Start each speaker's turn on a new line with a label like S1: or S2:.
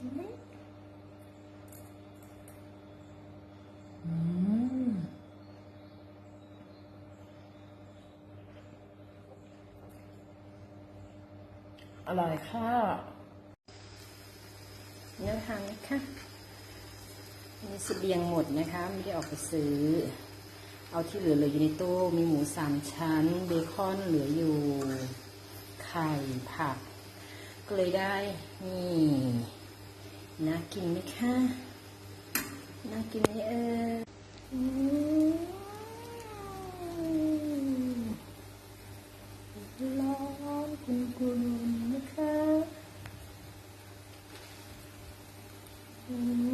S1: อร่อยค่ะเนื้อทานนะคะมีสเบียงหมดนะคะ ไม่ได้ออกไปซื้อ เอาที่เหลือเลยออยู่ในตู้มีหมูสามชั้น เบคอนเหลืออยู่ ไข่ผัก ก็เลยได้ นี่ น่ากินไหมคะน่ากินไหมเออร้อนกุนๆ